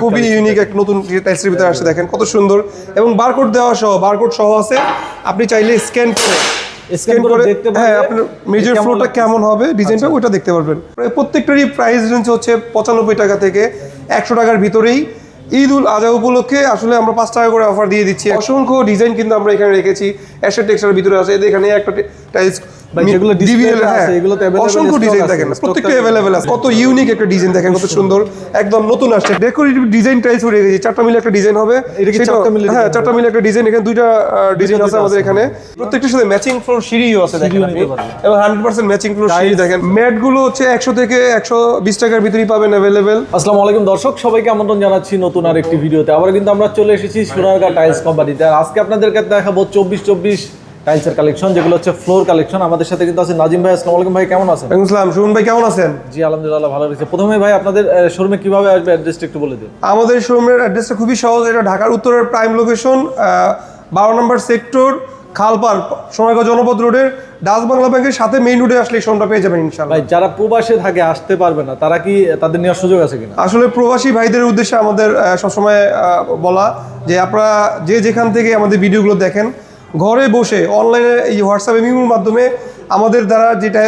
খুবই ইউনিক এক নতুন টাইলসের ভিতরে আসছে দেখেন কত সুন্দর। এবং বারকোড দেওয়া সহ বারকোড সহ আছে। আপনি চাইলে স্ক্যান করে Scan করে দেখতে হ্যাঁ আপনার মেজর ফ্লোটা কেমন হবে ডিজাইনটা ওইটা দেখতে পারবেন। প্রত্যেকটারই প্রাইস রেঞ্জ হচ্ছে পঁচানব্বই টাকা থেকে একশো টাকার ভিতরেই। ঈদ উল আজহা উপলক্ষে আসলে আমরা পাঁচ টাকা করে অফার দিয়ে দিচ্ছি। অসংখ্য ডিজাইন কিন্তু আমরা এখানে রেখেছি। অ্যাশের টেক্সচারের ভিতরে আছে। এখানে একটা টাইলস যেগুলো display আছে, এগুলো তো অসংখ্য ডিজাইন দেখেন প্রত্যেকটা টা আছে। কত ইউনিক একটা ডিজাইন দেখেন কত সুন্দর একদম নতুন আসছে। ডেকোরেটিভ ডিজাইন টাইলস করে রেখেছি চারটা মিলে একটা ডিজাইন হবে। এটা কি সেটা- চারটা মিলে হ্যাঁ চারটা মিলে একটা ডিজাইন এখানে দুইটা ডিজাইন আছে আমাদের এখানে। প্রত্যেকটার সাথে ম্যাচিং ফ্লোর সিঁড়িও আছে দেখেন সিঁড়িও আপনি। নিতে পারবেন। এবং হান্ড্রেড পার্সেন্ট ম্যাচিং ফ্লোর সিঁড়ি দেখেন। ম্যাটগুলো হচ্ছে একশো থেকে একশো বিশ টাকার ভিতরেই পাবেন অ্যাভেলেবেল আসসালামু আলাইকুম দর্শক সবাইকে আমন্ত্রণ জানাচ্ছি নতুন আর একটি ভিডিওতে। আবার কিন্তু আমরা চলে এসেছি সোনারগা টাইলস কোম্পানিতে আজকে আপনাদেরকে দেখাবো চব্বিশ চব্বিশ টাইলসের কালেকশন যেগুলো হচ্ছে ফ্লোর কালেকশন। আমাদের সাথে কিন্তু আছে নাজিম ভাই আসসালামু আলাইকুম ভাই কেমন আছেন? ইসলাম শুনুন ভাই কেমন আছেন? জি আলহামদুলিল্লাহ ভালো রয়েছে। প্রথমে ভাই আপনাদের শোরুমে কীভাবে আসবে অ্যাড্রেসটা একটু বলে দিন। আমাদের শোরুমের অ্যাড্রেসটা খুবই সহজ এটা ঢাকার উত্তরের প্রাইম লোকেশন বারো নম্বর সেক্টর খালপার সোনারগাঁও জনপদ রোডের ডাচ বাংলা ব্যাংকের সাথে মেইন রোডে আসলে শোরুমটা পেয়ে যাবেন ইনশাল্লাহ ভাই যারা প্রবাসে থাকে আসতে পারবে না তারা কি তাদের নেওয়ার সুযোগ আছে কিনা? আসলে প্রবাসী ভাইদের উদ্দেশ্যে আমাদের সবসময় বলা যে আপনারা যে যেখান থেকে আমাদের ভিডিওগুলো দেখেন ঘরে বসে অনলাইনে এই হোয়াটসঅ্যাপ মিমোর মাধ্যমে আমাদের দ্বারা যেটা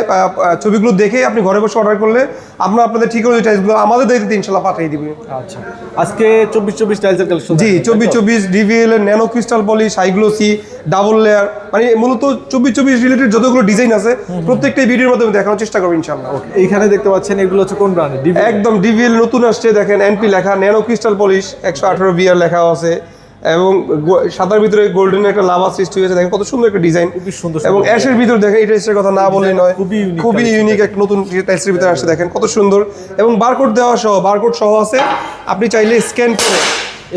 ছবিগুলো দেখে আপনি ঘরে বসে অর্ডার করলে আমরা আপনাদের ঠিক করে টাইপগুলো আমাদের দায়িত্বে ইনশাল্লাহ পাঠিয়ে দিবেন আচ্ছা। আজকে চব্বিশ চব্বিশ টাইলসের কালেকশন জি চব্বিশ চব্বিশ ডিভিএল ন্যানো ক্রিস্টাল পলি সাইগ্লোসি ডাবল লেয়ার মানে মূলত চব্বিশ চব্বিশ রিলেটেড যতগুলো ডিজাইন আছে প্রত্যেকটাই ভিডিওর মাধ্যমে দেখানোর চেষ্টা করব ইনশাল্লাহ এইখানে দেখতে পাচ্ছেন এগুলো হচ্ছে কোন ব্র্যান্ড একদম ডিভিএল নতুন আসছে দেখেন এনপি লেখা ন্যানো ক্রিস্টাল পলিশ একশো আঠারো বিয়ার লেখা আছে। এবং সাদার ভিতরে গোল্ডেন একটা লাভা সৃষ্টি হয়েছে। দেখেন কত সুন্দর একটা ডিজাইন খুবই সুন্দর এবং অ্যাশের ভিতরে দেখেন এই টাইলসের কথা না বললেই নয়। খুবই খুবই ইউনিক এক নতুন টাইলসের ভিতরে আসছে। দেখেন কত সুন্দর। এবং বারকোড দেওয়া সহ বারকোড সহ আছে। আপনি চাইলে স্ক্যান করে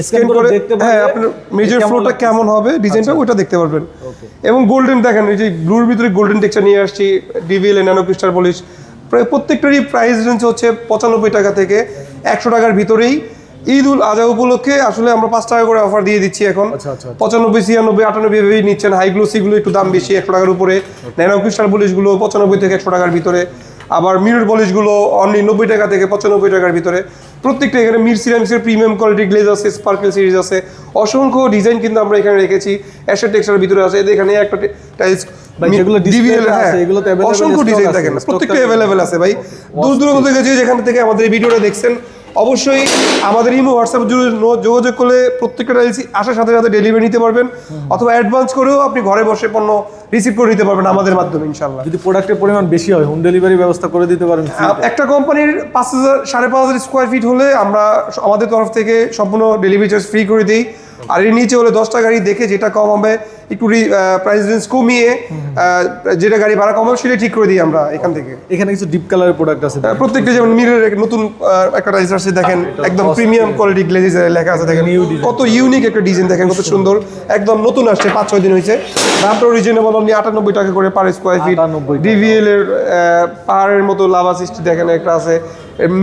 Scan করে দেখতে হ্যাঁ আপনার মেজর ফ্লোটা কেমন হবে? ডিজাইনটা ওইটা দেখতে পারবেন। এবং গোল্ডেন দেখেন এই যে ব্লুর ভিতরে গোল্ডেন টেক্সচার নিয়ে আসছি। ডিভিএল ন্যানো ক্রিস্টাল পলিশ প্রায় প্রত্যেকটারই প্রাইস রেঞ্জ হচ্ছে পঁচানব্বই টাকা থেকে একশো টাকার ভিতরেই। ঈদ উল আজহা উপলক্ষে আসলে আমরা পাঁচ টাকা করে অফার দিয়ে দিচ্ছি এখন। আচ্ছা, আচ্ছা, পঁচানব্বই ছিয়ানব্বই আটানব্বই ভেবেই নিচ্ছেন। হাই গ্লোসিগুলো একটু দাম বেশি একশো টাকার উপরে। ন্যানো ক্রিস্টাল পলিশগুলো পঁচানব্বই থেকে একশো টাকার ভিতরে। আবার মিরর পলিশগুলো অনলি নব্বই টাকা থেকে পঁচানব্বই টাকার ভিতরে। প্রত্যেকটা এখানে মির সিরামিক্সের প্রিমিয়াম কোয়ালিটি গ্লেজ আছে স্পার্কেল সিরিজ আছে। অসংখ্য ডিজাইন কিন্তু আমরা এখানে রেখেছি। অ্যাশের টেক্সচারের ভিতরে আছে। এদের এখানে একটা টাইলস এগুলো অসংখ্য ডিজাইন থাকে stock প্রত্যেকটা অ্যাভেলেবেল আছে ভাই। দূর দূরান্ত থেকে যে যেখান থেকে আমাদের এই ভিডিওটা দেখছেন অবশ্যই আমাদের ইমো হোয়াটসঅ্যাপ যোগাযোগ করলে প্রত্যেকটা টাইলস আসার সাথে সাথে ডেলিভারি নিতে পারবেন। অথবা অ্যাডভান্স করেও আপনি ঘরে বসে পণ্য রিসিভ করে নিতে পারবেন আমাদের মাধ্যমে ইনশাল্লাহ যদি প্রোডাক্টের পরিমাণ বেশি হয় হোম ডেলিভারি ব্যবস্থা করে দিতে পারেন একটা কোম্পানির পাঁচ হাজার সাড়ে পাঁচ হাজার স্কোয়ার ফিট হলে আমরা আমাদের তরফ থেকে সম্পূর্ণ ডেলিভারি চার্জ ফ্রি করে দিই। আর এর নিচে হলে দশটা গাড়ি দেখে যেটা কম হবে একটু প্রাইস রেঞ্জ কমিয়ে যেটা গাড়ি ভাড়া কম হবে সেটা ঠিক করে দিই আমরা এখান থেকে। এখানে কিছু ডিপ কালারের প্রোডাক্ট আছে? প্রত্যেকটা যেমন মিরের নতুন একটা টাইলস আসছে দেখেন একদম প্রিমিয়াম কোয়ালিটি গ্লেজিস লেখা আছে দেখেন কত ইউনিক একটা ডিজাইন দেখেন কত সুন্দর। একদম নতুন আসছে পাঁচ ছয় দিন হয়েছে। দামটা রিজনেবল অনলি আটানব্বই টাকা করে পার স্কোয়ার ফিট 98 ডিভিএল এর পাহাড়ের মতো লাভা সৃষ্টি দেখেন একটা আছে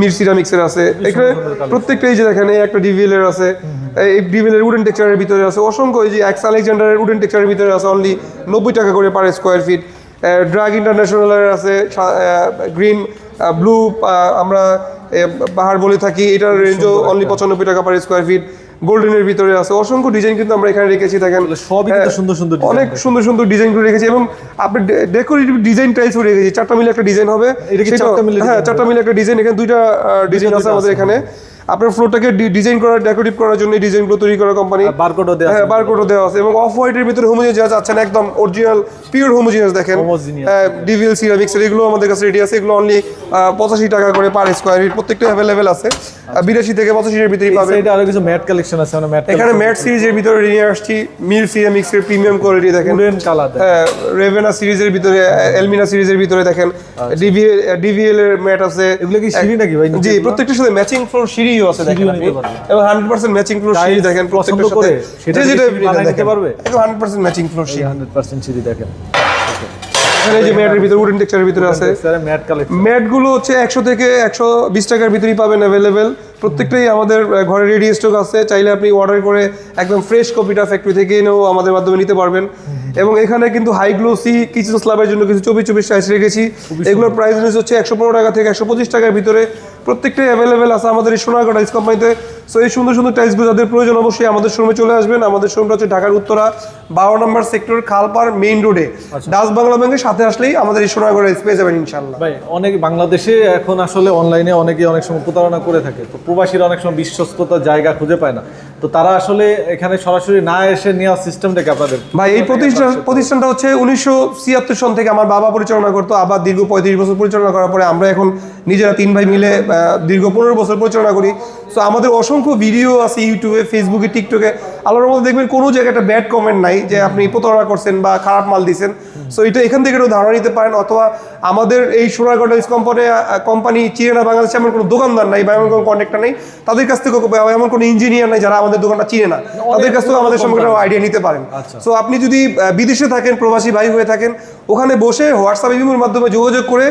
মির সিরামিক্সের আছে। এখানে প্রত্যেকটা এই যে দেখেন এই একটা ডিভিএল এর আছে। এই ডিভিএল এর উডেন টেক্সচারের ভিতরে আছে। অসংখ্য এই যে এক্স আলেকজান্ডারের উডেন টেক্সচারের ভিতরে আছে অনলি নব্বই টাকা করে পার স্কোয়ার ফিট ড্রাগ ইন্টারন্যাশনালের আছে গ্রিন ব্লু আমরা পাহাড় বলে থাকি এটার রেঞ্জও অনলি পঁচানব্বই টাকা পার স্কোয়ার ফিট গোল্ডেনের ভিতরে আছে। অসংখ্য ডিজাইন কিন্তু আমরা এখানে রেখেছি দেখেন। সবই হ্যাঁ, সুন্দর সুন্দর অনেক সুন্দর সুন্দর ডিজাইন করে রেখেছি এবং আপনি ডেকোরেটিভ ডিজাইন টাইলস রেখেছি। চারটা মিলে একটা ডিজাইন হবে। সেটা- চারটা মিলে হ্যাঁ চারটা মিলে একটা ডিজাইন এখানে দুইটা ডিজাইন আছে আমাদের এখানে। আপনার ফ্লোরটাকে ডিজাইন করার ডেকোরেটিভ করার জন্য ডিজাইনগুলো তৈরি করা কোম্পানি বারকোডও দেওয়া হ্যাঁ বারকোডও দেওয়া আছে। এবং অফ হোয়াইটের ভিতরে হোমোজিনিয়াস যা চাচ্ছেন একদম অরিজিনাল পিওর হোমোজিনিয়াস দেখেন। হ্যাঁ ডিভিএল সিরামিক্স এগুলো আমাদের কাছে রেডি আছে। এগুলো অনলি পঁচাশি টাকা করে পার স্কোয়ার ফিট প্রত্যেকটা অ্যাভেলেবেল আছে। বিরাশি থেকে পঁচাশির এই পাবেন। সাইডে আরও কিছু ম্যাট কালেকশন আছে মানে ম্যাট এখানে ম্যাট সিরিজের ভিতরে নিয়ে আসছি। মিল সিরামিক্স এর প্রিমিয়াম কোয়ালিটি দেখেন। উডেন কালার হ্যাঁ রেভেনা সিরিজের ভিতরে এলমিনা সিরিজের ভিতরে দেখেন। ডিভিএল ডিভিএল এর ম্যাট আছে। আচ্ছা। এগুলো কি সিঁড়ি নাকি ভাই? জি প্রত্যেকটার সাথে ম্যাচিং ফ্লোর সিঁড়িও আছে দেখেন। এবং 100% ম্যাচিং ফ্লোর সিঁড়ি দেখেন প্রত্যেকটার সাথে। সেটা যেটা নিতে পারবে? একদম 100% ম্যাচিং ফ্লোর সিঁড়ি। হান্ড্রেড পার্সেন্ট সিঁড়ি দেখেন। এই যে ম্যাটের ভিতরে উডেন টেক্সচারের ভিতরে আছে। ম্যাট কালেকশন ম্যাটগুলো হচ্ছে একশো থেকে একশো বিশ টাকার ভিতরেই পাবেন অ্যাভেলেবেল প্রত্যেকটাই আমাদের ঘরে রেডি স্টক আছে। চাইলে আপনি অর্ডার করে একদম ফ্রেশ কপিটা ফ্যাক্টরি থেকে এনেও আমাদের মাধ্যমে নিতে পারবেন। এবং এখানে কিন্তু হাই গ্লোসি কিছু স্ল্যাবের জন্য কিছু চব্বিশ চব্বিশ টাইলস রেখেছি। এগুলোর প্রাইস রেঞ্জ হচ্ছে একশো পনেরো টাকা থেকে একশো পঁচিশ টাকার ভিতরে। প্রত্যেকটাই অ্যাভেলেবেল আছে আমাদের এই সোনারগাঁ টাইলস কোম্পানিতে সো এই সুন্দর সুন্দর টাইলসগুলো যাদের প্রয়োজন অবশ্যই আমাদের শোরুমে চলে আসবেন। আমাদের শোরুমটা হচ্ছে ঢাকার উত্তরা বারো নম্বর সেক্টর খালপার মেইন রোডে ডাস বাংলা ব্যাংকের সাথে আসলেই আমাদের এই টাইলস পেয়ে যাবেন ইনশাল্লাহ ভাই অনেক বাংলাদেশে এখন আসলে অনলাইনে অনেকে অনেক সময় প্রতারণা করে থাকে। তো প্রবাসীরা অনেক সময় বিশ্বস্ততার জায়গা খুঁজে পায় না। তো তারা আসলে এখানে সরাসরি না এসে নেওয়ার সিস্টেমটাকে আপনাদের? ভাই, এই প্রতিষ্ঠান প্রতিষ্ঠানটা হচ্ছে উনিশশো ছিয়াত্তর সন থেকে আমার বাবা পরিচালনা করতো, আবার দীর্ঘ পঁয়ত্রিশ বছর পরিচালনা করার পরে আমরা এখন নিজেরা তিন ভাই মিলে দীর্ঘ পনেরো বছর পরিচালনা করি। সো আমাদের অসংখ্য ভিডিও আছে ইউটিউবে ফেসবুকে টিকটকে আল্লাহর মধ্যে দেখবেন কোনো জায়গায় একটা ব্যাড কমেন্ট নাই যে আপনি প্রতারণা করছেন বা খারাপ মাল দিছেন। সো এটা এখান থেকে একটু ধারণা নিতে পারেন অথবা আমাদের এই সোনার সোনারগড় কোম্পানি কোম্পানি চিনে না বাংলাদেশে এমন কোনো দোকানদার নাই বা এমন কোনো কন্ট্যাক্টর নেই। তাদের কাছ থেকে এমন কোনো ইঞ্জিনিয়ার নাই যারা আমাদের দোকানটা চিনে না। তাদের কাছ থেকে আমাদের সম্পর্কে আইডিয়া নিতে পারেন। আচ্ছা। সো আপনি যদি বিদেশে থাকেন প্রবাসী ভাই হয়ে থাকেন ওখানে বসে হোয়াটসঅ্যাপ ইমেলের মাধ্যমে যোগাযোগ করে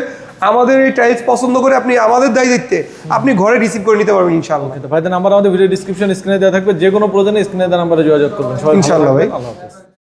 আমাদের এই টাইলস পছন্দ করে আপনি আমাদের দায়িত্বে আপনি ঘরে রিসিভ করে নিতে পারবেন ইনশাআল্লাহ। ভাই দেন নাম্বার আমাদের ভিডিও ডিসক্রিপশন স্ক্রিনে দেওয়া থাকবে যে কোনো প্রয়োজনে স্ক্রিনে দেওয়া নাম্বারে যোগাযোগ করবেন। ইনশাআল্লাহ ভাই। আল্লাহ হাফেজ।